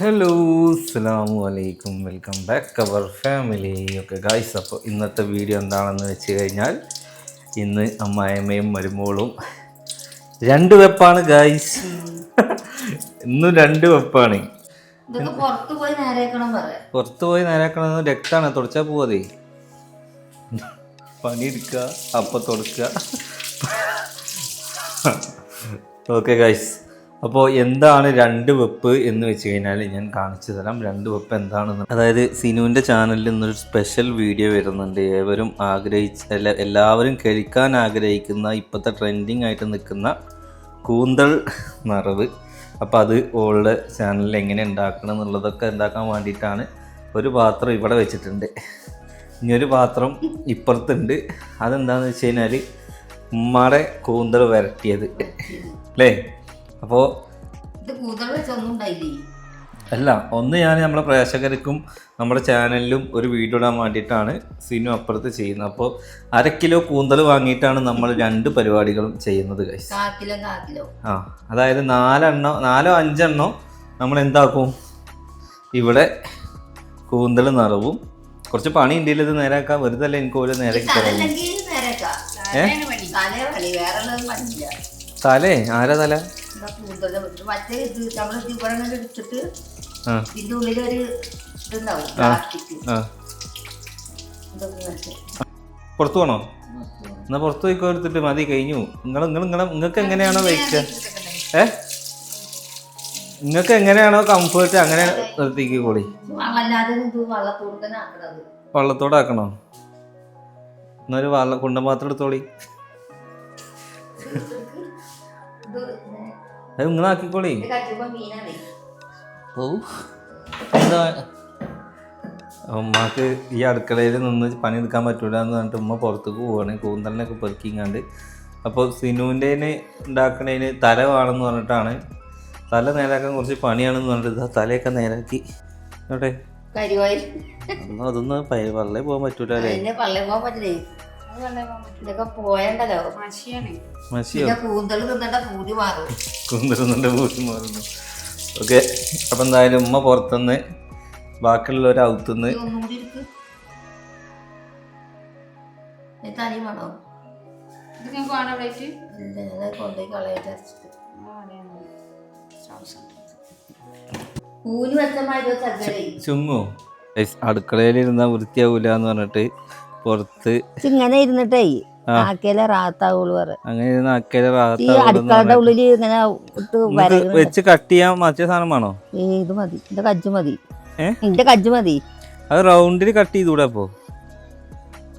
Hello അസ്സാം വലൈക്കും welcome back our family ഒക്കെ ഗായ്സ് അപ്പോൾ ഇന്നത്തെ വീഡിയോ എന്താണെന്ന് വെച്ച് കഴിഞ്ഞാൽ ഇന്ന് അമ്മായിയമ്മയും മരുമോളും രണ്ട് വെപ്പാണ് ഗായ്സ് ഇന്നും രണ്ട് വെപ്പാണ്. പുറത്തു പോയി നേരേക്കണം രക്താണ് തുടച്ചാൽ പോവാതെ. പണിയെടുക്കുക അപ്പം തുടക്കുക ഓക്കെ ഗൈസ് അപ്പോൾ എന്താണ് രണ്ട് വെപ്പ് എന്ന് വെച്ച് കഴിഞ്ഞാൽ ഞാൻ കാണിച്ചു തരാം. രണ്ട് വെപ്പ് എന്താണെന്ന്. അതായത് സിനുവിന്റെ ചാനലിൽ നിന്നൊരു സ്പെഷ്യൽ വീഡിയോ വരുന്നുണ്ട്. ഏവരും ആഗ്രഹിച്ച എല്ലാവരും കഴിക്കാൻ ആഗ്രഹിക്കുന്ന ഇപ്പോഴത്തെ ട്രെൻഡിങ് ആയിട്ട് നിൽക്കുന്ന കൂന്തൽ നിറവ്. അപ്പോൾ അത് ഓളുടെ ചാനലിൽ എങ്ങനെ ഉണ്ടാക്കണം എന്നുള്ളതൊക്കെ ഉണ്ടാക്കാൻ വേണ്ടിയിട്ടാണ് ഒരു പാത്രം ഇവിടെ വെച്ചിട്ടുണ്ട്. ഇനി ഒരു പാത്രം ഇപ്പുറത്തുണ്ട്. അതെന്താണെന്ന് വെച്ച് കഴിഞ്ഞാൽ ഉമ്മയുടെ കൂന്തൽ വരട്ടിയത്. അല്ലേ? അപ്പോൾ അല്ല ഒന്ന് ഞാൻ നമ്മളെ പ്രേക്ഷകർക്കും നമ്മുടെ ചാനലിലും ഒരു വീഡിയോ ഇടാൻ വേണ്ടിയിട്ടാണ് സിനു അപ്പുറത്ത് ചെയ്യുന്നത്. അപ്പോൾ അര കിലോ കൂന്തൽ വാങ്ങിയിട്ടാണ് നമ്മൾ രണ്ട് പരിപാടികളും ചെയ്യുന്നത് ആ അതായത് നാലെണ്ണോ നാലോ അഞ്ചെണ്ണോ നമ്മൾ എന്താക്കും? ഇവിടെ കൂന്തൽ നിറവും. കുറച്ച് പണി ഇന്ത്യയിൽ ഇത് നേരാക്കാൻ വെറുതെ അല്ല എനിക്ക് ഓരോ നേരേക്കാം തലേ ആരാ തല? മറ്റേ ഇത് നമ്മൾ എടുത്തിട്ട് ഇതുണ്ടാവും പ്ലാസ്റ്റിക്. വെച്ച്. പുറത്തു പോണോ? എന്നാ പുറത്തു പോയിക്കോ എടുത്തിട്ട് മതി കഴിഞ്ഞു. നിങ്ങൾ നിങ്ങൾ നിങ്ങളെ നിങ്ങൾക്ക് എങ്ങനെയാണോ വയ്ക്കുക ഏ? നിങ്ങൾക്ക് എങ്ങനെയാണോ കംഫേർട്ട് അങ്ങനെ നിർത്തിക്ക് കൂടി. വള്ളത്തോടെ ആക്കണോ എന്നൊരു വള്ള കുണ്ടപാത്രം എടുത്തോളി. ഇത് അത് നിങ്ങൾ ആക്കിക്കോളി ഓ എന്താ? ഉമ്മാക്ക് ഈ അടുക്കളയിൽ നിന്ന് പണിയെടുക്കാൻ പറ്റൂല എന്ന് പറഞ്ഞിട്ട് ഉമ്മ പുറത്തേക്ക് പോവാണ്. കൂന്തലിനൊക്കെ പെറുക്കിങ്ങാണ്ട്. അപ്പോൾ സിനുവിന്റെ ഉണ്ടാക്കണതിന് തല വേണമെന്ന് പറഞ്ഞിട്ടാണ്. തല നേരാക്കാൻ കുറച്ച് പണിയാണെന്ന് പറഞ്ഞിട്ട് തലയൊക്കെ നേരാക്കി. നോട്ടെ അതൊന്നും വള്ളേ പോകാൻ പറ്റൂലേ പള്ളേ പള്ളി പോകാൻ പറ്റില്ലേ? ഇതൊക്കെ പോയണ്ടല്ലോ. മഷിയോ? പിന്നെ കൂന്തൽ തിന്നണ്ട പൂതി മാറും. കുന്തിരുന്നുണ്ട് വീട്ടിൽ മാറുന്നു. ഓക്കെ അപ്പം എന്തായാലും ഉമ്മ പുറത്തുനിന്ന് ബാക്കിയുള്ളവർ ഈ തനി വേണോ? അടുക്കളയിൽ ഇരുന്നാൽ വൃത്തിയാവൂല എന്ന് പറഞ്ഞിട്ട് പുറത്ത്. ഇങ്ങനെ ഇരുന്നിട്ടേ ആ. ആക്കിയാലേ റാത്താവുള്ളു പറ. അങ്ങനെ ഇരുന്ന് ഈ അടുക്കളയുടെ ഉള്ളിൽ ഇങ്ങനെ ഇട്ട് വെച്ച് കട്ട് ചെയ്യാൻ മറ്റേ സാധനം വേണോ? ഏ ഇത് മതി? എന്റെ കജ്ജ് മതി. ഏ? എന്റെ കജ്ജ് മതി. അത് റൗണ്ടിൽ കട്ട് ചെയ്തൂടെ അപ്പോ?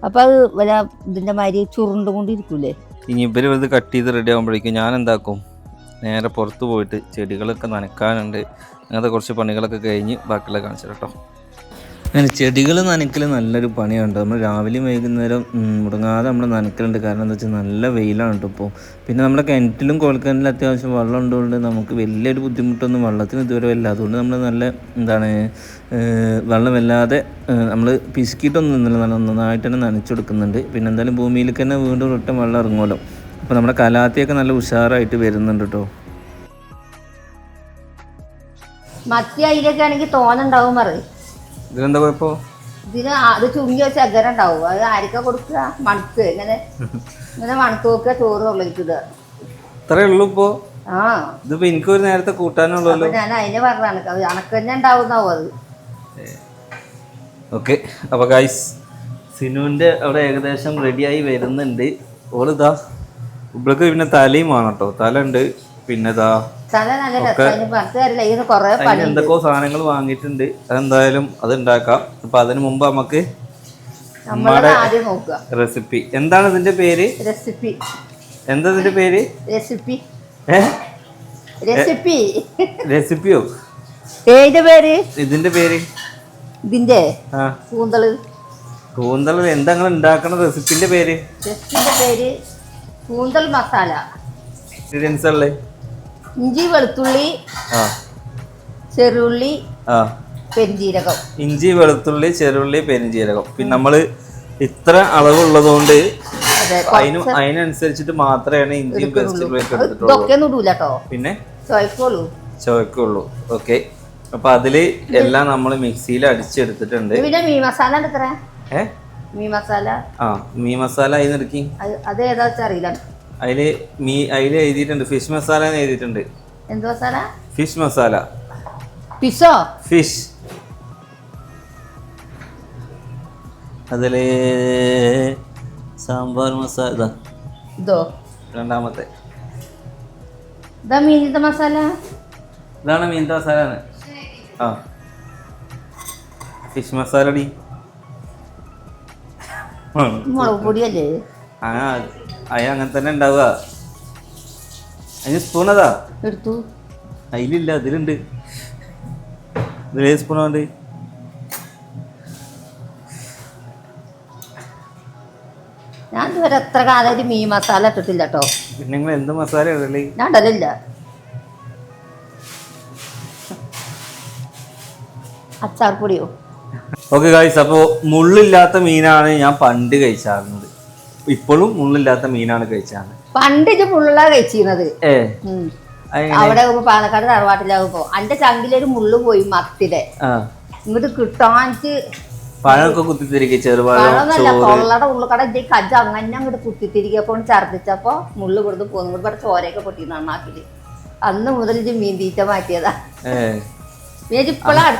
അപ്പൊ അത് വല്ല ഇതിന്റെ മാതിരി ചുരുണ്ടുകൊണ്ടിരിക്കൂലേ ഇനി ഇവർ കട്ട് ചെയ്ത് റെഡി ആകുമ്പോഴേക്കും ഞാൻ എന്താക്കും? നേരെ പുറത്ത് പോയിട്ട് ചെടികളൊക്കെ നനക്കാനുണ്ട് അങ്ങനത്തെ കുറച്ച് പണികളൊക്കെ കഴിഞ്ഞ് ബാക്കിയുള്ള കാണിച്ചു കേട്ടോ അങ്ങനെ ചെടികൾ നനയ്ക്കൽ നല്ലൊരു പണിയുണ്ട് നമ്മൾ രാവിലെയും വൈകുന്നേരം മുടങ്ങാതെ നമ്മൾ നനയ്ക്കലുണ്ട്. കാരണം എന്താ വെച്ചാൽ നല്ല വെയിലാണ് കേട്ടോ ഇപ്പോൾ പിന്നെ നമ്മുടെ കിണറ്റിലും കുളക്കിണറ്റിലും അത്യാവശ്യം വെള്ളം ഉള്ളതുകൊണ്ട് നമുക്ക് വലിയൊരു ബുദ്ധിമുട്ടൊന്നും വെള്ളത്തിന് ഇതുവരെ ഇല്ല അതുകൊണ്ട് നമ്മൾ നല്ല എന്താണ് ഏഹ്, വെള്ളം വല്ലാതെ നമ്മൾ പിശുക്കിയിട്ടൊന്നും നിന്നില്ല. നല്ല നന്നായിട്ട് തന്നെ നനച്ചു കൊടുക്കുന്നുണ്ട് പിന്നെ എന്തായാലും ഭൂമിയിലേക്ക് തന്നെ വീണ്ടും ഒട്ടും വെള്ളം ഇറങ്ങുമല്ലോ. അപ്പോൾ നമ്മുടെ കലാത്തിയൊക്കെ നല്ല ഉഷാറായിട്ട് വരുന്നുണ്ട് കേട്ടോ മത്തി അതിലൊക്കെ ആണെങ്കിൽ തോന്നുണ്ടാവും പറയും. ഇതിലെന്താ കുഴപ്പം? ഇതിന് അത് ചുരുങ്ങി വെച്ച അഗരം ഉണ്ടാവും. അത് ആർക്കാ കൊടുക്കുക? മണത്ത്. ഇങ്ങനെ ഇങ്ങനെ മണത്ത് നോക്കുക ചോറ് ഉള്ളിലിടുക ഇത്രേ ഉള്ളൂ ഇപ്പോ? ആ. എനിക്ക് എനിക്കൊരു നേരത്തെ കൂട്ടാനുള്ളല്ലോ. അപ്പൊ ഞാൻ അതിനെ പറഞ്ഞാണ് അത് അണക്ക് തന്നെ ഉണ്ടാവുന്നാവും അത്. ഓക്കെ. അപ്പോൾ ഗൈസ് സിനുവിന്റെ അവിടെ ഏകദേശം റെഡിയായി വരുന്നുണ്ട്. ഓളിതാ ഇവിടെ പിന്നെ തലയും വേണം കേട്ടോ തല ഉണ്ട്. പിന്നെ ഇതാ എന്തൊക്കെയോ സാധനങ്ങൾ വാങ്ങിയിട്ടുണ്ട്. അതെന്തായാലും അത് ഉണ്ടാക്കാം അപ്പൊ അതിന് മുമ്പ് നമുക്ക് റെസിപ്പി എന്താണ് ഇതിന്റെ പേര്? റെസിപ്പി എന്താ ഇതിന്റെ പേര്? റെസിപ്പി റെസിപ്പി റെസിപ്പിയോ ഏതിന്റെ പേര്? ഇതിന്റെ പേര്? ഇതിന്റെ കൂന്തൾ. കൂന്തൾ. എന്താ നിങ്ങൾ ഉണ്ടാക്കണ റെസിപ്പിന്റെ പേര്? റെസിപ്പിന്റെ പേര് കൂന്തൽ മസാല. ഇൻഗ്രീഡിയൻസ് ഉള്ളേ ഇഞ്ചി വെളുത്തുള്ളി ആ. ചെറുള്ളി ആ. പെരിഞ്ചീരകം. ഇഞ്ചി വെളുത്തുള്ളി ചെറുള്ളി പെരിഞ്ചീരകം. പിന്നെ നമ്മൾ ഇത്ര അളവുള്ളതുകൊണ്ട് അതെ അതിന് അതിനനുസരിച്ചിട്ട് മാത്രമേ എടുത്തിട്ടുള്ളൂ. ഇതൊക്കെ ഇടൂല കേട്ടോ പിന്നെ? ചോയ്ക്കോളൂ ചുവക്കുള്ളൂ ഓക്കെ. അപ്പൊ അതിൽ എല്ലാം നമ്മൾ മിക്സിയിൽ അടിച്ചെടുത്തിട്ടുണ്ട്. പിന്നെ മീൻ മസാല ഉണ്ട് ഏ? മീൻ മസാല. ആ മീൻ മസാല നിറക്കി അത് അത് ഏതാ അറിയില്ല. അതിൽ മീ അതിൽ എഴുതിയിട്ടുണ്ട്. ഫിഷ് മസാല എന്ന് എഴുതിയിട്ടുണ്ട്. എന്ത് മസാല? ഫിഷ് മസാല. പിസോ ഫിഷ്. അതിൽ സാമ്പാർ മസാല. ഇതാ. ഇതോ? രണ്ടാമത്തെ. ഇതാ മീനിന്റെ മസാല. ഇതാണ് മീൻത്തെ മസാല ആ. ഫിഷ് മസാല ഡി മുളക് പൊടിയല്ലേ? ആ അയ അങ്ങനെ തന്നെ ഉണ്ടാവുക അതിന് സ്പൂൺ അതാ എടുത്തു. അതിലില്ല അതിലുണ്ട്. ഇതിലേ സ്പൂൺ ഉണ്ട് ഞാൻ ഇതുവരെ എത്ര കാലമായിട്ട് മീൻ മസാല ഇട്ടിട്ടില്ല കേട്ടോ പിന്നെ നിങ്ങൾ എന്ത് മസാല ഇടലേ? ഞാൻ ഇടലില്ല. അച്ചാർ പൊടിയോ? ഓക്കെ ഗായ്സ് അപ്പോൾ മുള്ളില്ലാത്ത മീനാണ് ഞാൻ പണ്ട് കഴിച്ചാറുന്നത്. ഇപ്പോഴും മുള്ളില്ലാത്ത മീനാണ് കഴിച്ചാണ് പണ്ട് ഇത് മുള്ള കഴിച്ചിരുന്നത്. ഏ. അവിടെ പാലക്കാട് തറവാട്ടിലാകുമ്പോ അന്റെ ചങ്കിലൊരു മുള്ളു പോയി മത്തിടെ. ഇങ്ങോട്ട് കിട്ടാൻച്ച് പഴമൊക്കെ കുത്തിത്തിരിക്കുക ചെറുപഴം ഉള്ളക്കട ഉള്ളുകട ഇതേ കജ അങ്ങനെ അങ്ങോട്ട് കുത്തിത്തിരിക്കപ്പോ ഛർദിച്ചപ്പോ മുള്ളു കൊടുത്ത് പോകുന്നു ഇവിടെ ചോരയൊക്കെ പൊട്ടി നന്നാക്കിൽ അന്ന് മുതൽ ഇത് മീൻ തീറ്റ മാറ്റിയതാ.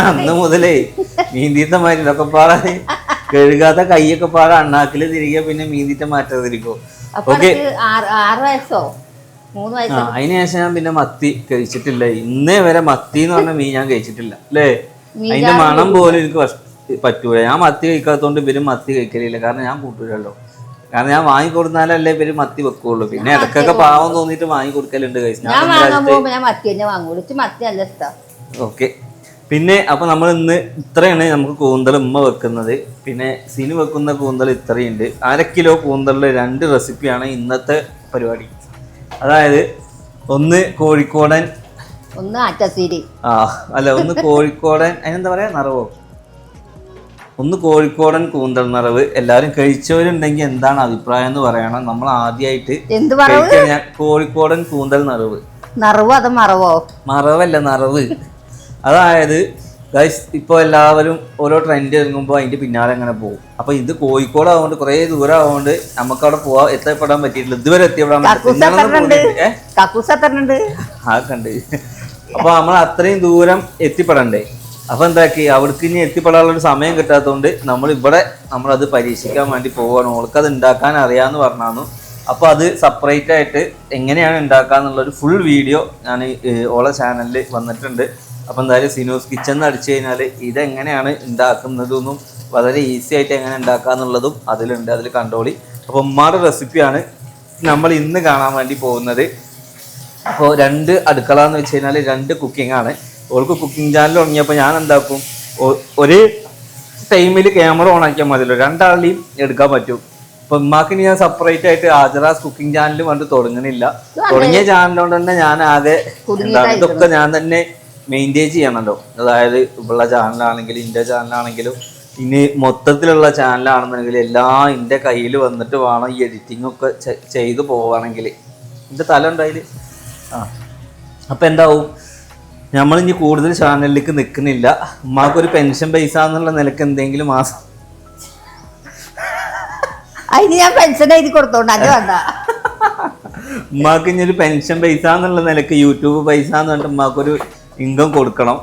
അന്ന് മുതലേ മീൻതീറ്റ മാറ്റി ഇതൊക്കെ പാടാ കഴുകാത്ത കൈയൊക്കെ പാടെ അണ്ണാക്കിൽ തിരികെ പിന്നെ മീൻതീറ്റ മാറ്റാതിരിക്കോ ഓക്കെ. ആറ് വയസ്സോ? ആ അതിന് ശേഷം ഞാൻ പിന്നെ മത്തി കഴിച്ചിട്ടില്ല. ഇന്നേ വരെ മത്തി എന്ന് പറഞ്ഞ മീൻ ഞാൻ കഴിച്ചിട്ടില്ല. അല്ലേ? അതിന്റെ മണം പോലും എനിക്ക് പറ്റൂല. ഞാൻ മത്തി കഴിക്കാത്തോണ്ട് ഇവരും മത്തി കഴിക്കലില്ല. കാരണം ഞാൻ കൂട്ടൂലല്ലോ. കാരണം ഞാൻ വാങ്ങി കൊടുത്താലല്ലേ ഇവർ മത്തി വെക്കുള്ളൂ. പിന്നെ ഇടക്കൊക്കെ പാവം തോന്നിട്ട് വാങ്ങി കൊടുക്കലുണ്ട് കഴിച്ചു ഓക്കെ. പിന്നെ അപ്പൊ നമ്മൾ ഇന്ന് ഇത്രയാണ് നമുക്ക് കൂന്തൽ ഉമ്മ വെക്കുന്നത്. പിന്നെ സിനി വെക്കുന്ന കൂന്തൽ ഇത്രയുണ്ട്. അര കിലോ കൂന്തലിലെ രണ്ട് റെസിപ്പിയാണ് ഇന്നത്തെ പരിപാടി. അതായത് ഒന്ന് കോഴിക്കോടൻ ഒന്ന് അറ്റസീരി ആ അല്ല ഒന്ന് കോഴിക്കോടൻ അതിനെന്താ പറയാ? നിറവോ? ഒന്ന് കോഴിക്കോടൻ കൂന്തൽ നിറവ്. എല്ലാവരും കഴിച്ചവരുണ്ടെങ്കിൽ എന്താണ് അഭിപ്രായം എന്ന് പറയണം. നമ്മൾ ആദ്യമായിട്ട് എന്ത് കോഴിക്കോടൻ കൂന്തൽ നിറവ്. നിറവോ അത് മറവോ? മറവല്ല നിറവ്. അതായത് ഗൈസ് ഇപ്പോൾ എല്ലാവരും ഓരോ ട്രെൻഡ് ഇറങ്ങുമ്പോൾ അതിന്റെ പിന്നാലെ അങ്ങനെ പോകും. അപ്പോൾ ഇത് കോഴിക്കോട് ആവുകൊണ്ട് കുറേ ദൂരം ആവുകൊണ്ട് നമുക്ക് അവിടെ പോകാൻ എത്തപ്പെടാൻ പറ്റിയിട്ടില്ല. ഇതുവരെ എത്തിപ്പെടാൻ പറ്റിയിട്ടുണ്ട് ആ കണ്ട്. അപ്പോൾ നമ്മൾ അത്രയും ദൂരം എത്തിപ്പെടണ്ടേ? അപ്പോൾ എന്താക്കി? അവിടേക്ക് ഇനി എത്തിപ്പെടാനുള്ളൊരു സമയം കിട്ടാത്തതുകൊണ്ട് നമ്മൾ ഇവിടെ നമ്മളത് പരീക്ഷിക്കാൻ വേണ്ടി പോവാണ്. ഓൾക്ക് അത് ഉണ്ടാക്കാൻ അറിയാന്ന് പറഞ്ഞു അപ്പൊ അത് സെപ്പറേറ്റ് ആയിട്ട് എങ്ങനെയാണ് ഉണ്ടാക്കാന്നുള്ള ഒരു ഫുൾ വീഡിയോ ഞാൻ ഓളെ ചാനലിൽ വന്നിട്ടുണ്ട്. അപ്പൊ എന്തായാലും സിനോസ് കിച്ചൺ എന്ന് അടിച്ചു കഴിഞ്ഞാൽ ഇതെങ്ങനെയാണ് ഉണ്ടാക്കുന്നതെന്നും വളരെ ഈസി ആയിട്ട് എങ്ങനെ ഉണ്ടാക്കുക എന്നുള്ളതും അതിലുണ്ട് അതിൽ കണ്ടോളി. അപ്പോൾ ഉമ്മാടെ റെസിപ്പിയാണ് നമ്മൾ ഇന്ന് കാണാൻ വേണ്ടി പോകുന്നത്. അപ്പോൾ രണ്ട് അടുക്കള എന്ന് വെച്ച് കഴിഞ്ഞാൽ രണ്ട് കുക്കിംഗ് ആണ്. ഓൾക്ക് കുക്കിംഗ് ചാനൽ തുടങ്ങിയപ്പോൾ ഞാൻ എന്താക്കും? ഒരു ടൈമിൽ ക്യാമറ ഓൺ ആക്കിയാൽ മതിയല്ലോ രണ്ടാളുടെയും എടുക്കാൻ പറ്റും. ഇപ്പൊ ഉമ്മാക്കിന് ഞാൻ സെപ്പറേറ്റ് ആയിട്ട് ആജറാസ് കുക്കിംഗ് ചാനൽ കണ്ട് തുടങ്ങുന്നില്ല തുടങ്ങിയ ചാനലുകൊണ്ട് തന്നെ ഞാൻ ആകെ ഇതൊക്കെ ഞാൻ തന്നെ മെയിന്റെയിൻ ചെയ്യണമല്ലോ അതായത് ഇവളുടെ ചാനലാണെങ്കിലും ഇന്റെ ചാനലാണെങ്കിലും ഇനി മൊത്തത്തിലുള്ള ചാനലാണെന്നുണ്ടെങ്കിൽ എല്ലാം എന്റെ കയ്യിൽ വന്നിട്ട് വേണം ഈ എഡിറ്റിംഗ് ഒക്കെ ചെയ്തു ചെയ്ത് പോവുകയാണെങ്കിൽ എന്റെ തല ഉണ്ടായി ആ. അപ്പം എന്താവും? നമ്മൾ ഇനി കൂടുതൽ ചാനലിലേക്ക് നിൽക്കുന്നില്ല ഉമ്മാക്കൊരു പെൻഷൻ പൈസ എന്നുള്ള നിലയ്ക്ക് എന്തെങ്കിലും മാസം അതിന് ഞാൻ പെൻഷൻ എഴുതി കൊടുത്തോണ്ട് അത് വേണ്ട. ഉമ്മാക്ക് ഇനി ഒരു പെൻഷൻ പൈസ എന്നുള്ള നിലയ്ക്ക് യൂട്യൂബ് പൈസ എന്ന് പറഞ്ഞിട്ട് ഉമ്മാക്കൊരു ഇൻകം കൊടുക്കണം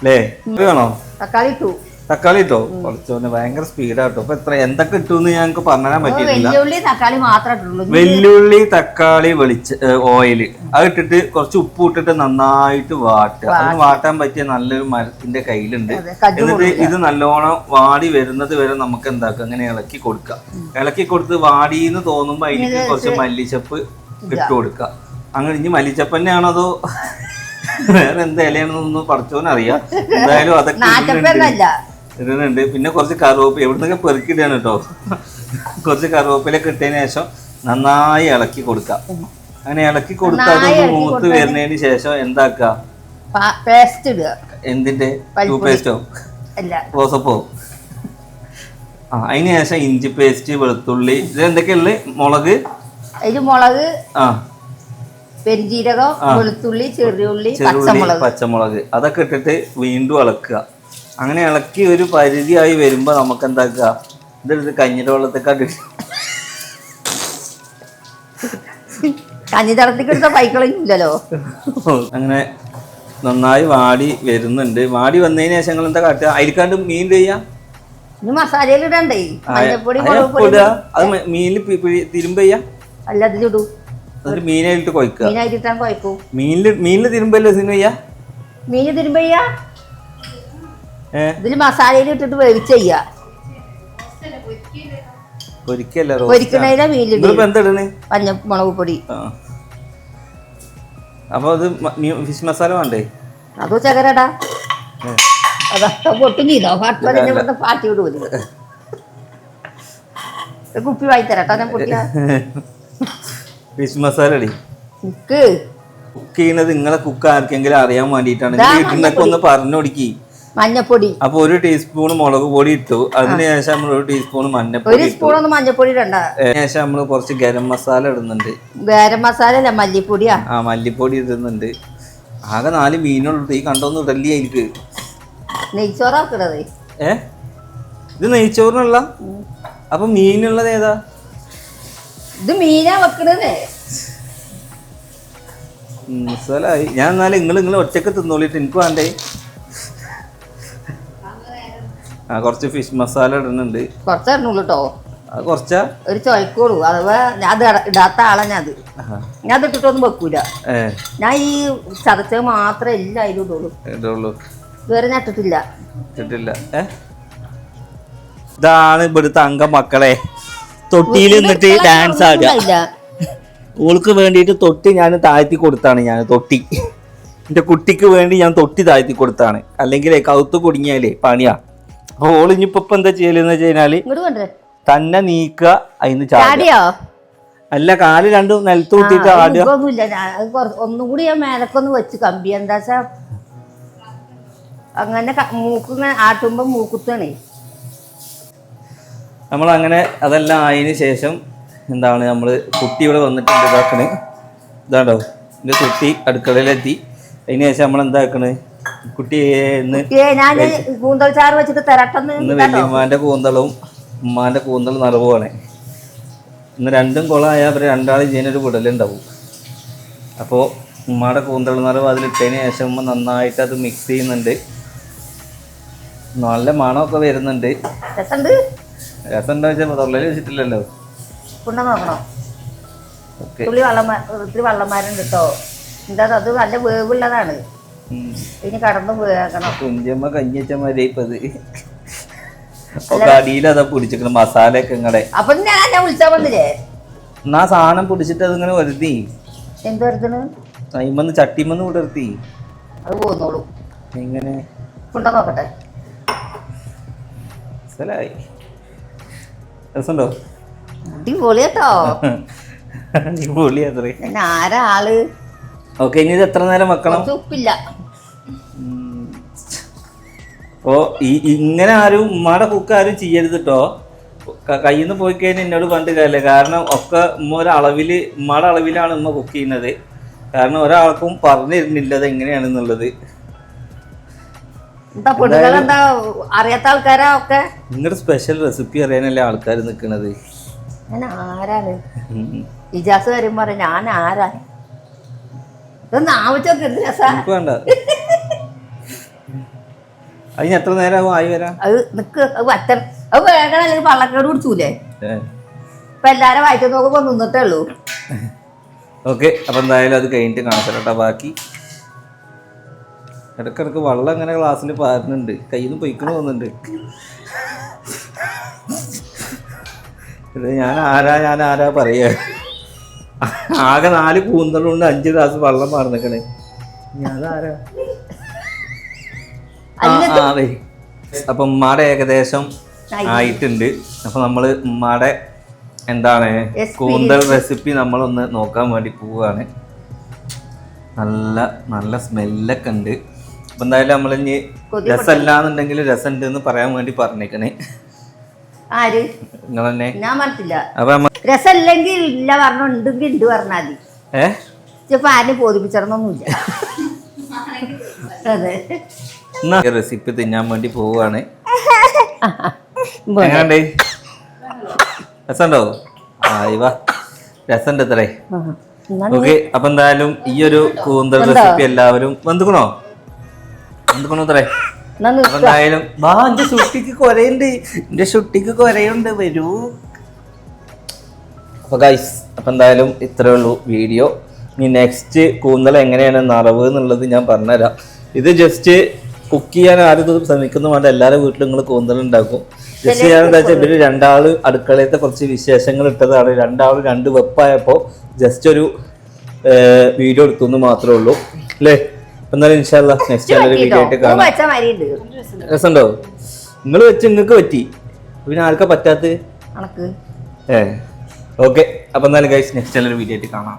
അല്ലേ വേണോ? തക്കാളി ഇട്ടു. തക്കാളി ഇട്ടോ? കുറച്ചോന്ന് ഭയങ്കര സ്പീഡാട്ടോ അപ്പൊ എത്ര എന്തൊക്കെ ഇട്ടുന്ന് ഞങ്ങൾക്ക് പറഞ്ഞാൽ പറ്റിയിട്ടില്ല. വെല്ലുള്ളി തക്കാളി മാത്രമേ വെല്ലുള്ളി തക്കാളി വെളിച്ച ഓയിൽ അത് ഇട്ടിട്ട് കുറച്ച് ഉപ്പ് ഇട്ടിട്ട് നന്നായിട്ട് വാട്ടുക. അത് വാട്ടാൻ പറ്റിയ നല്ലൊരു മരത്തിന്റെ കയ്യിലുണ്ട്. എന്നിട്ട് ഇത് നല്ലോണം വാടി വരുന്നത് വരെ നമുക്ക് എന്താക്കാം അങ്ങനെ ഇളക്കി കൊടുക്കാം ഇളക്കി കൊടുത്ത് വാടിന്ന് തോന്നുമ്പോ അതിലേക്ക് കുറച്ച് മല്ലിച്ചപ്പ് ഇട്ട് കൊടുക്കുക. അങ്ങനെ ഇനി മല്ലിച്ചപ്പ് തന്നെയാണോ അതോ വേറെ എന്ത് ഇലയാണെന്നൊന്നും പഠിച്ചോന്നറിയാം എന്തായാലും അതൊക്കെ ഇടുന്നുണ്ട്. പിന്നെ കുറച്ച് കറുവപ്പ് എവിടുന്നൊക്കെ പെറുക്കിയിടാണ് കേട്ടോ കുറച്ച് കറുവപ്പിലൊക്കെ ഇട്ടതിന് ശേഷം നന്നായി ഇളക്കി കൊടുക്കാം. അങ്ങനെ ഇളക്കി കൊടുത്ത് അതൊന്ന് മൂത്ത് വരുന്നതിന് ശേഷം എന്താക്ക? പേസ്റ്റ് ഇടുക. എന്തിന്റെ? പേസ്റ്റോ റോസപ്പോ? ആ അതിന് ശേഷം ഇഞ്ചി പേസ്റ്റ് വെളുത്തുള്ളി ഇത് എന്തൊക്കെയുള്ളത് മുളക്? മുളക് ആ. പെരിഞ്ജീരകം വെളുത്തുള്ളി ചെറിയുള്ളി ചെറുള്ളി പച്ചമുളക്. പച്ചമുളക്. അതൊക്കെ ഇട്ടിട്ട് വീണ്ടും ഇളക്കുക. അങ്ങനെ ഇളക്കി ഒരു പരിധിയായി വരുമ്പോൾ നമുക്ക് എന്താക്കുക ഇതെടുത്ത് കഞ്ഞിയുടെ വെള്ളത്തേക്കാട്ട് കഞ്ഞി തടത്തിക്കെടുത്ത പൈക്കളില്ലല്ലോ അങ്ങനെ നന്നായി വാടി വരുന്നുണ്ട്. വാടി വന്നതിന് ശേഷം നിങ്ങൾ എന്താ കാട്ടുക? അരിക്കാണ്ട് മീൻ ചെയ്യാം? മസാലയിൽ ഇടണ്ടേ? അത് മീനിൽ തിരുമ്പ ചെയ്യാം? അല്ലാതെ അതിലിടൂ എന്നിട്ട് മീനായിട്ട് കൊയ്ക്കുക. മീനായിട്ടാണ് കുഴക്കും മീനിൽ മീനിൽ തിരുമ്പല്ലേ സിനിമ ചെയ്യാ മീന് തിരുമ്പയ്യ? ഇതിൽ മസാലയിൽ ഇട്ടിട്ട് വേവിച്ച് ചെയ്യ പൊരിക്കല്ല എന്താ ഇടണ് മഞ്ഞ മുളക് പൊടി. അപ്പൊ അത് ഫിഷ് മസാല വേണ്ടേ? അതോ ചകരടാ? അതാ പൊട്ടും ചെയ്തോ പാറ്റി വിടുമല്ലോ ഒരു കുപ്പി വായിത്തരാട്ടോ ഞാൻ പൊട്ടിയ. ഫിഷ് മസാല അടി കുക്ക് കുക്ക് ചെയ്യുന്നത് നിങ്ങളെ കുക്ക് ആർക്കെങ്കിലും അറിയാൻ വേണ്ടിയിട്ടാണ്. വീട്ടിൽ ഒന്ന് പറഞ്ഞു കൊടുക്കി മഞ്ഞപ്പൊടി. അപ്പൊ ഒരു ടീസ്പൂൺ മുളക് പൊടി ഇട്ടു. അതിനുശേഷം നമ്മൾ ഒരു ടീസ്പൂൺ മഞ്ഞപ്പൊടി ഒരു സ്പൂണൊന്നും മഞ്ഞപ്പൊടി ഇടണ്ട. അതിനുശേഷം നമ്മൾ കുറച്ച് ഗരം മസാല ഇടുന്നുണ്ട്. ഗരം മസാല അല്ല മല്ലിപ്പൊടിയാ? ആ മല്ലിപ്പൊടി ഇടുന്നുണ്ട്. ആകെ നാല് മീനുള്ളൂ. ഈ കണ്ടോന്ന് ഇടല്ലേ എനിക്ക്. നെയ്ച്ചോറാക്കണത്. ഏ? ഇത് നെയ്ച്ചോറിനുള്ള? അപ്പൊ മീനുള്ളത് ഏതാ? ഇത് മീനാ വെക്കണതേ. ഉം, മനസ്സിലായി ഞാൻ എന്നാലും നിങ്ങൾ നിങ്ങൾ ഒറ്റയ്ക്ക് തിന്നോളിട്ട് എനിക്ക് വേണ്ടേ? ആ കുറച്ച് ഫിഷ് മസാല ഇടുന്നുണ്ട് കുറച്ചിടണുള്ളൂ കേട്ടോ അത് കുറച്ചാ? ഒരു ചോയ്ക്കോളൂ. അഥവാ ഞാൻ ഇടാത്ത ആളാ ഞാൻ അത്. ഞാൻ അത് ഇട്ടിട്ടൊന്നും വെക്കൂല. ഞാൻ ഈ ചതച്ചത് മാത്രമേ ഇല്ല അതിലും ഇടുള്ളൂ. ഇടുള്ളൂ. വേറെ ഞാൻ ഇട്ടിട്ടില്ല. ഇട്ടിട്ടില്ല. ഇതാണ് ഇവിടുത്തെ അംഗം മക്കളെ തൊട്ടിയിൽ നിന്നിട്ട് ഡാൻസ് ആടുക ഓൾക്ക് വേണ്ടിയിട്ട് തൊട്ടി ഞാൻ താഴ്ത്തി കൊടുത്താണ് ഞാൻ തൊട്ടി. എന്റെ കുട്ടിക്ക് വേണ്ടി ഞാൻ തൊട്ടി താഴ്ത്തി കൊടുത്താണ്. അല്ലെങ്കിൽ കൗത്ത് കുടുങ്ങിയാലേ പണിയാ. അപ്പോൾ ഓൾ ഇനിയിപ്പോ എന്താ ചെയ്യലെന്ന് വെച്ച് കഴിഞ്ഞാൽ തന്നെ നീക്കുക അതിന് ചാടിയോ? അല്ല കാൽ രണ്ടും നിലത്ത് കുത്തിയിട്ട് ആടുക ഒന്നുകൂടി ഞാൻ മേലക്കൊന്ന് വെച്ച്. കമ്പി എന്താ അങ്ങനെ മൂക്കുന്ന ആട്ടുമ്പോ മൂക്കുത്തണേ. നമ്മൾ അങ്ങനെ അതെല്ലാം ആയതിന് ശേഷം എന്താണ് നമ്മൾ കുട്ടി ഇവിടെ വന്നിട്ടുണ്ട് ഇതാക്കണ്. ഇതാണ്ടോ? എന്റെ കുട്ടി അടുക്കളയിലെത്തി. അതിന് ശേഷം നമ്മൾ എന്താക്കണ് കുട്ടിയെ ഇന്ന് കൂന്തൽ ചാറ് വെച്ചിട്ട് തരട്ടെന്ന് ഇന്ന് വല്യമ്മാന്റെ കൂന്തളും ഉമ്മാന്റെ നിറവുമാണ് ഇന്ന് രണ്ടും കുളമായ അവർ രണ്ടാളും ചെയ്യുന്നൊരു വിടലുണ്ടാവും. അപ്പോൾ ഉമ്മാടെ കൂന്തൾ നിറവ് അതിലിട്ടതിന് ശേഷം ഉമ്മ നന്നായിട്ട് അത് മിക്സ് ചെയ്യുന്നുണ്ട്. നല്ല മണമൊക്കെ വരുന്നുണ്ട്. രസം വെച്ചാൽ തൊള്ളയിൽ വെച്ചിട്ടില്ലല്ലോ. കൊണ്ടു നോക്കണം. ഓക്കെ. തുള്ളി വള്ളം ഒത്തിരി വെള്ളന്മാരുണ്ട് കേട്ടോ എന്താ അത് നല്ല വേവുള്ളതാണ്. ഇനി കടന്നു വേകണം. കുഞ്ചമ്മ കഞ്ഞി വെച്ച മാതിരി ഇപ്പൊ ഇത് ഒക്കെ അടിയിൽ അതാ പിടിച്ചിക്കണം മസാലയൊക്കെ ഇങ്ങടെ. അപ്പൊ ഞാൻ ഞാൻ വിളിച്ചാ വന്നില്ലേ? എന്നാ സാധനം പിടിച്ചിട്ട് അതിങ്ങനെ വരുത്തി. എന്ത് വരുത്തണ്? അയിമന്ന് ചട്ടിമന്ന് വിടർത്തി അത് പോന്നോളൂ. എങ്ങനെ? കൊണ്ടു നോക്കട്ടെ. മനസ്സിലായി. രസമുണ്ടോ? അടിപൊളി കേട്ടോ. അടിപൊളി അത്രേ ആരാ ആൾ? ഓക്കെ ഇനി ഇത് എത്ര നേരം വെക്കണം? ഉപ്പില്ല. ഓ ഈ ഇങ്ങനെ ആരും ഉമ്മയുടെ കുക്ക് ആരും ചെയ്യരുത് കേട്ടോ കയ്യിൽ നിന്ന് പോയി കഴിഞ്ഞാൽ എന്നോട് പണ്ട് കാര്യമില്ല. കാരണം ഒക്കെ ഉമ്മ ഒരളവിൽ ഉമ്മയുടെ അളവിലാണ് ഉമ്മ കുക്ക് ചെയ്യുന്നത്. കാരണം ഒരാൾക്കും പറഞ്ഞു തരുന്നില്ല അത് എങ്ങനെയാണെന്നുള്ളത് എന്താ പെണ്ണുകൾ എന്താ അറിയാത്ത ആൾക്കാരാ ഒക്കെ? നിങ്ങളുടെ സ്പെഷ്യൽ റെസിപ്പി അറിയാനല്ലേ ആൾക്കാർ നിൽക്കുന്നത് ഞാൻ ആരാണ്? ഇജാസ് വരുമ്പോ പറയും ഞാൻ ആരാ? ഇതൊന്ന് ആവശ്യമൊക്കെ വേണ്ട. അതിന് എത്ര നേരമാകും ആയി വരാം അത് നിക്ക് അത് വറ്റൻ അത് വേഗം അല്ലെങ്കിൽ പള്ളക്കേട് കുടിച്ചൂലേ? ഇപ്പൊ എല്ലാരും വായിച്ചു നോക്കുമ്പോ നിന്നിട്ടേ ഉള്ളൂ. ഓക്കെ അപ്പൊ എന്തായാലും അത് കഴിഞ്ഞിട്ട് കാണിച്ചു ബാക്കി. ഇടക്കിടക്ക് വെള്ളം ഇങ്ങനെ ഗ്ലാസ്സിൽ പാരുന്നുണ്ട്. കയ്യിൽ നിന്ന് പൊയ്ക്കണു തോന്നുന്നുണ്ട്. ഇത് ഞാൻ ആരാ ഞാൻ ആരാ പറയുക ആകെ നാല് കൂന്തലുണ്ട് അഞ്ച് ഗ്ലാസ് വെള്ളം പാർന്നിക്കണേ. ആ, അതെ. അപ്പം ഉമ്മാടെ ഏകദേശം ആയിട്ടുണ്ട്. അപ്പൊ നമ്മൾ ഉമ്മാടെ എന്താണ് കൂന്തൽ റെസിപ്പി നമ്മളൊന്ന് നോക്കാൻ വേണ്ടി പോവുകയാണ് നല്ല നല്ല സ്മെല്ലൊക്കെ ഉണ്ട്. അപ്പൊ എന്തായാലും നമ്മൾ ഇനി കൊതി രസമല്ലാന്നുണ്ടെങ്കിൽ രസം ഉണ്ട് എന്ന് പറയാൻ വേണ്ടി പറഞ്ഞേക്കണേ. ആര്? നിങ്ങൾ തന്നെ ഞാൻ പറഞ്ഞിട്ടില്ല. അപ്പൊ നമ്മ രസമില്ലെങ്കിൽ ഇല്ല പറഞ്ഞു ഉണ്ടെങ്കിൽ ഉണ്ട് പറഞ്ഞാൽ മതി. ഏ? ഇപ്പൊ ആരെയും ബോധിപ്പിച്ചിടന്നൊന്നുമില്ല അതെ. എന്നാ റെസിപ്പി തിന്നാൻ വേണ്ടി പോവാണ്. എങ്ങനെയുണ്ട്? രസമുണ്ടോ? ആയി വാ. രസമുണ്ട് ഇത്രേ ആ. ഓക്കെ അപ്പൊ എന്തായാലും ഈ ഒരു കൂന്തൽ റെസിപ്പി എല്ലാവരും വന്നുക്കണോ എന്തായാലും വാ എന്റെ ഷുട്ടിക്ക് കൊരയുണ്ട്. എന്റെ ഷുട്ടിക്ക് കൊരയുണ്ട്. വരൂ. അപ്പൊ ഗൈസ് അപ്പൊ എന്തായാലും ഇത്രേ ഉള്ളൂ വീഡിയോ. ഇനി നെക്സ്റ്റ് കൂന്തൽ എങ്ങനെയാണ് നിറവ് എന്നുള്ളത് ഞാൻ പറഞ്ഞുതരാം. ഇത് ജസ്റ്റ് കുക്ക് ചെയ്യാൻ ആരും ശ്രമിക്കുന്ന. വേണ്ട എല്ലാവരും വീട്ടിലും നിങ്ങൾ കൂന്തൽ ഉണ്ടാക്കും. ജസ്റ്റ് ഞാൻ എന്താ വെച്ചാൽ ഇവർ രണ്ടാൾ അടുക്കളയത്തെ കുറച്ച് വിശേഷങ്ങൾ ഇട്ടതാണ്. രണ്ടാൾ രണ്ട് വെപ്പായപ്പോ ജസ്റ്റ് ഒരു വീഡിയോ എടുത്തു എന്ന് മാത്രമേ ഉള്ളൂ. അല്ലേ? എന്തായാലും ഇൻഷാല്ല നെക്സ്റ്റ് നല്ലൊരു വീഡിയോ ആയിട്ട് കാണാം. രസമുണ്ടോ? നിങ്ങൾ വെച്ച് നിങ്ങൾക്ക് പറ്റി. പിന്നെ ആർക്കാ പറ്റാത്ത? ഏ ഓക്കെ അപ്പൊ എന്നാലും ഗൈസ് നെക്സ്റ്റ് നല്ലൊരു വീഡിയോ ആയിട്ട് കാണാം.